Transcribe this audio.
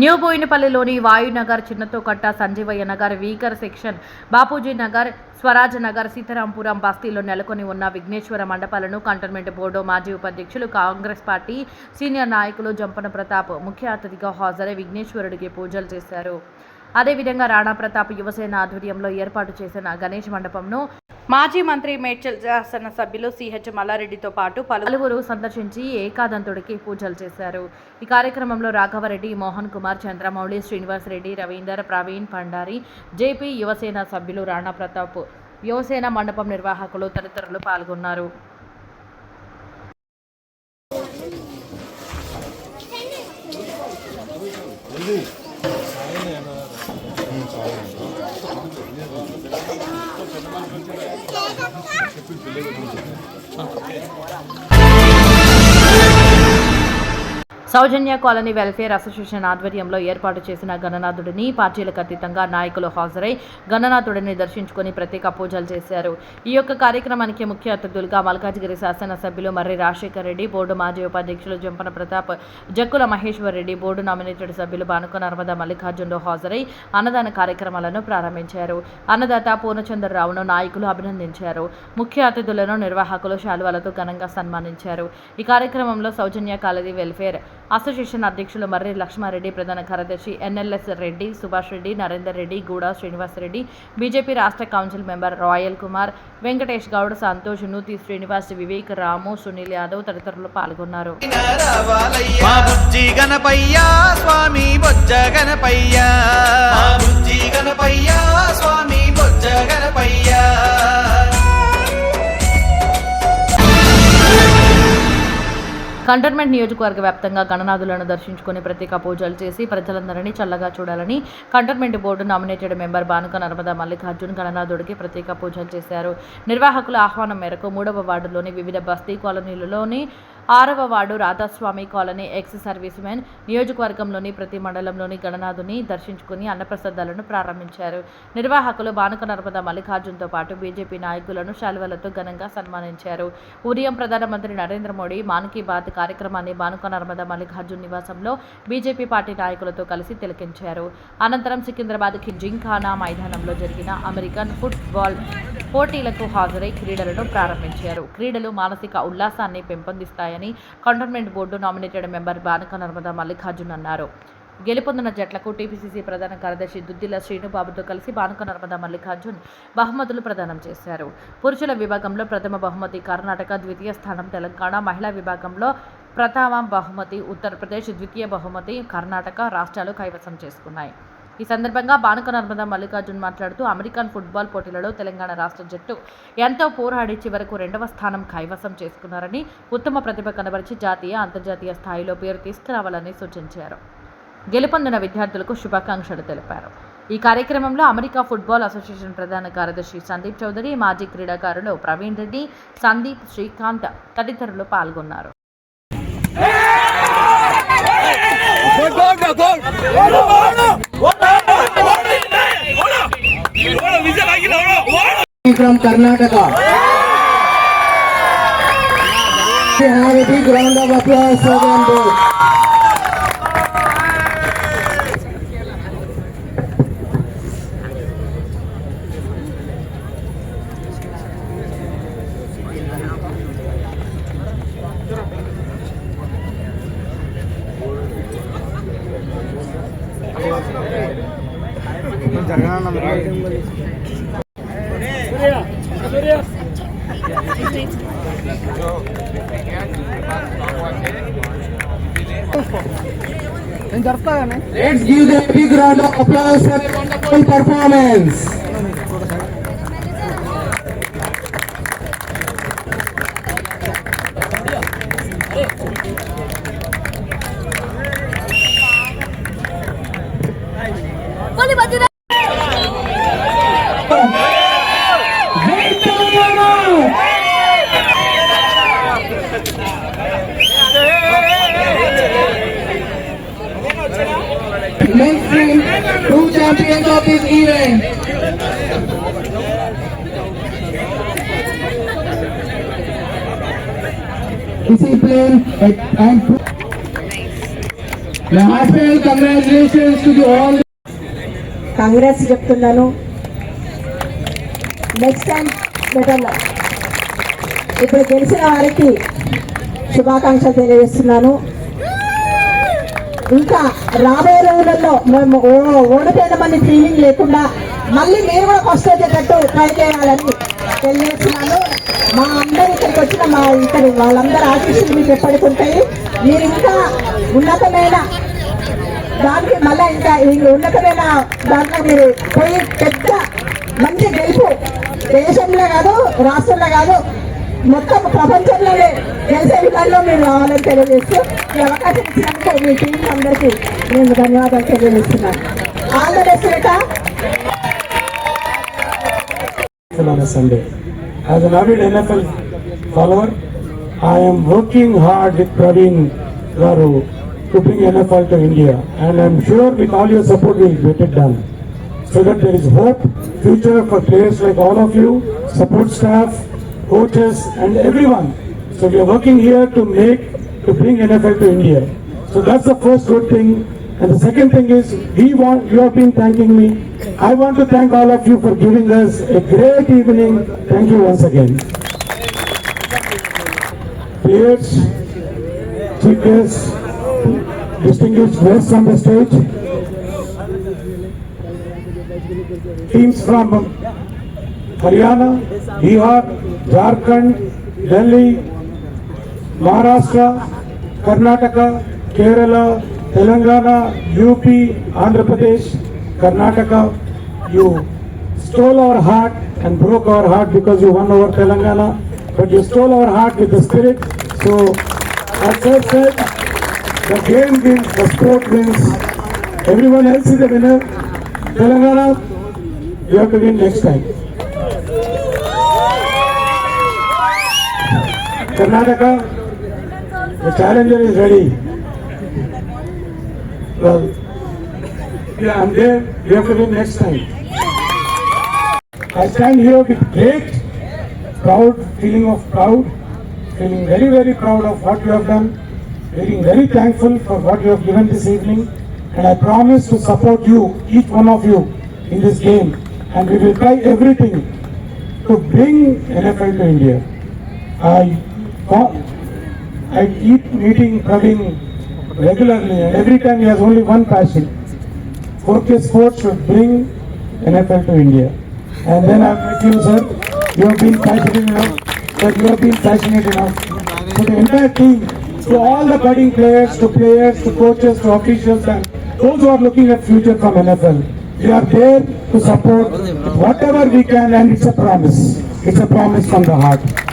New బోయినపల్లిలోని Vayunagar Chinnathokatta Sanjeevaiah Nagar weaker section Bapuji Nagar Swaraj Nagar Seetharampuram బస్తీలో నెలకొని ఉన్న విఘ్నేశ్వర మండపాలను కంటోన్మెంట్ బోర్డు మాజీ ఉపాధ్యక్షులు కాంగ్రెస్ పార్టీ సీనియర్ నాయకులు జంపన ప్రతాప్ ముఖ్య అతిథిగా హాజరై విఘ్నేశ్వరుడికి పూజలు చేశారు. అదేవిధంగా రాణా ప్రతాప్ యువసేన ఆధ్వర్యంలో ఏర్పాటు చేసిన గణేష్ మండపంను మాజీ మంత్రి మేడ్చల్ శాసన సభ్యులు సిహెచ్ మల్లారెడ్డితో పాటు పలువురు సందర్శించి ఏకాదంతుడికి పూజలు చేశారు. ఈ కార్యక్రమంలో రాఘవరెడ్డి మోహన్ కుమార్ చంద్రమౌళి శ్రీనివాస్ రెడ్డి రవీందర్ ప్రవీణ్ పండారి జేపీ యువసేన సభ్యులు రాణా ప్రతాప్ యువసేన మండపం నిర్వాహకులు తదితరులు పాల్గొన్నారు. 아. సౌజన్య కాలనీ వెల్ఫేర్ అసోసియేషన్ ఆధ్వర్యంలో ఏర్పాటు చేసిన గణనాథుడిని పార్టీలకు అతీతంగా నాయకులు హాజరై గణనాథుడిని దర్శించుకొని ప్రత్యేక పూజలు చేశారు. ఈ యొక్క కార్యక్రమానికి ముఖ్య అతిథులుగా మల్కాజ్గిరి శాసనసభ్యులు మర్రి రాజశేఖర్ రెడ్డి బోర్డు మాజీ ఉపాధ్యక్షులు జంపన ప్రతాప్ జక్కుల మహేశ్వర్ రెడ్డి బోర్డు నామినేటెడ్ సభ్యులు బానుక నర్మదా మల్లికార్జునరావు హాజరై అన్నదాన కార్యక్రమాలను ప్రారంభించారు. అన్నదాత పూర్ణచంద్రరావును నాయకులు అభినందించారు. ముఖ్య అతిథులను నిర్వాహకులు శాలువాలతో ఘనంగా సన్మానించారు. ఈ కార్యక్రమంలో సౌజన్య కాలనీ వెల్ఫేర్ అసోసియేషన్ అధ్యక్షులు మర్రి లక్ష్మారెడ్డి ప్రధాన కార్యదర్శి ఎన్ఎల్ఎస్ రెడ్డి సుభాష్ రెడ్డి నరేందర్ రెడ్డి గూడా శ్రీనివాస్ రెడ్డి బీజేపీ రాష్ట్ర council member royal Kumar Venkatesh Goud Santosh Nuthi Srinivas Vivek Ramu Sunil Yadav తదితరులు పాల్గొన్నారు. స్వామి బొజ్జ గణపయ్యా. గణపయ్యా స్వామి బొజ్జ గణపయ్యా. కంటోన్మెంట్ నియోజకవర్గ వ్యాప్తంగా గణనాథులను దర్శించుకుని ప్రత్యేక పూజలు చేసి ప్రజలందరినీ చల్లగా చూడాలని cantonment board nominated member Banuka Narmada Mallikarjun గణనాథుడికి ప్రత్యేక పూజలు చేశారు. నిర్వాహకుల ఆహ్వానం మేరకు మూడవ వార్డులోని వివిధ బస్తీ కాలనీలలోని ఆరవ ward Radhaswami colony ex servicemen నియోజకవర్గంలోని ప్రతి మండలంలోని గణనాథుని దర్శించుకుని అన్నప్రసాదాలను ప్రారంభించారు. నిర్వాహకులు బానుక నర్మదా మల్లికార్జున్తో పాటు బీజేపీ నాయకులను శాలువలతో ఘనంగా సన్మానించారు. ఉదయం ప్రధానమంత్రి నరేంద్ర మోడీ మాన్ కీ బాత్ కార్యక్రమాన్ని బానుక నర్మదా మల్లికార్జున్ నివాసంలో బీజేపీ పార్టీ నాయకులతో కలిసి తిలకించారు. అనంతరం సికింద్రాబాద్ జింఖానా మైదానంలో జరిగిన అమెరికన్ ఫుట్బాల్ పోటీలకు హాజరై క్రీడలను ప్రారంభించారు. క్రీడలు మానసిక ఉల్లాసాన్ని పెంపొందిస్తాయని cantonment board nominated member Banuka Narmada Mallikarjun అన్నారు. గెలుపొందిన జట్లకు టీపీసీసీ ప్రధాన కార్యదర్శి దుద్దిల శ్రీనుబాబుతో కలిసి బానుక నర్మదా మల్లికార్జున్ బహుమతులు ప్రదానం చేశారు. పురుషుల విభాగంలో ప్రథమ బహుమతి కర్ణాటక ద్వితీయ స్థానం తెలంగాణ మహిళా విభాగంలో ప్రథమ బహుమతి ఉత్తరప్రదేశ్ ద్వితీయ బహుమతి కర్ణాటక రాష్ట్రాలు కైవసం చేసుకున్నాయి. ఈ సందర్భంగా బానుక నర్మదా మల్లికార్జున్ మాట్లాడుతూ అమెరికన్ ఫుట్బాల్ పోటీలలో తెలంగాణ రాష్ట్ర జట్టు ఎంతో పోరాడి చివరకు రెండవ స్థానం కైవసం చేసుకున్నారని ఉత్తమ ప్రతిభ కనబరిచి జాతీయ అంతర్జాతీయ స్థాయిలో పేరు తీసుకురావాలని సూచించారు. గెలుపొందిన విద్యార్థులకు శుభాకాంక్షలు తెలిపారు. ఈ కార్యక్రమంలో అమెరికా ఫుట్బాల్ అసోసియేషన్ ప్రధాన కార్యదర్శి సందీప్ చౌదరి మాజీ క్రీడాకారులు ప్రవీణ్ రెడ్డి సందీప్ శ్రీకాంత్ తదితరులు పాల్గొన్నారు. Applause for them both. Let's give them a big round of applause for performance. Mainstream, two champions of this event. Discipline and The heartfelt congratulations to the all. Congress చెప్తున్నాను next time better ఇప్పుడు గెలిచిన వారికి శుభాకాంక్షలు తెలియజేస్తున్నాను ఇంకా రాబోయే రోజులలో మేము ఓ- ఓడిపోయినామని ఫీలింగ్ లేకుండా మళ్ళీ మీరు కూడా ఫస్ట్ వచ్చేటట్టు ట్రై చేయాలని తెలియజేస్తున్నాను. మా అందరు ఇక్కడికి వచ్చిన మా ఇక్కడ వాళ్ళందరూ ఆశీస్సులు మీకు ఎప్పటికి ఉంటాయి. మీరు ఇంకా ఉన్నతమైన దానికి మళ్ళీ ఇంకా ఉన్నతమైన దాంట్లో మీరు పోయి పెద్ద మంచి గెలుపు దేశంలో కాదు రాష్ట్రంలో కాదు మొత్తం ప్రపంచంలోనే గెలిచే విధాల్లో మీరు రావాలని తెలియజేస్తూ ఈ అవకాశం ఇచ్చినందుకు మీ టీం అందరికీ నేను ధన్యవాదాలు తెలియజేస్తున్నాను ఆల్ ద బెస్ట్ బేటా Sunday. As an avid NFL follower, I am working hard with Praveen Garu to bring NFL to India, and i am sure with all your support we'll get it done. So that there is hope, future for players like all of you, support staff, coaches, and everyone. So we are working here to make to bring NFL to India. So that's the first good thing. And the second thing is, we want, you have been thanking me. I want to thank all of you for giving us a great evening. Thank you once again. Players, chief guests, distinguished guests on the stage, teams from Haryana, Bihar, Jharkhand, Delhi, Maharashtra, Karnataka, Kerala, Telangana UP Andhra Pradesh, Karnataka you stole our heart and broke our heart because you won over Telangana but you stole our heart with spirit so the game gains the sport gains everyone else is a winner Telangana you have to win next time Karnataka, the challenger is ready. Well, yeah, I'm there. You have to win next time. I stand here with great proud feeling of proud, feeling very very proud of what you have done, feeling very thankful for what you have given this evening, and I promise to support you, each one of you, in this game, and we will try everything to bring NFL to India. I I keep meeting Praveen regularly, and every time he has only one passion. 4K Sports should bring NFL to India. And then I've met you, sir. You have been passionate enough. That you have been passionate enough. To the entire team, to all the budding players, to players, to coaches, to officials, and those who are looking at future from NFL. We are there to support whatever we can, and it's a promise. It's a promise from the heart.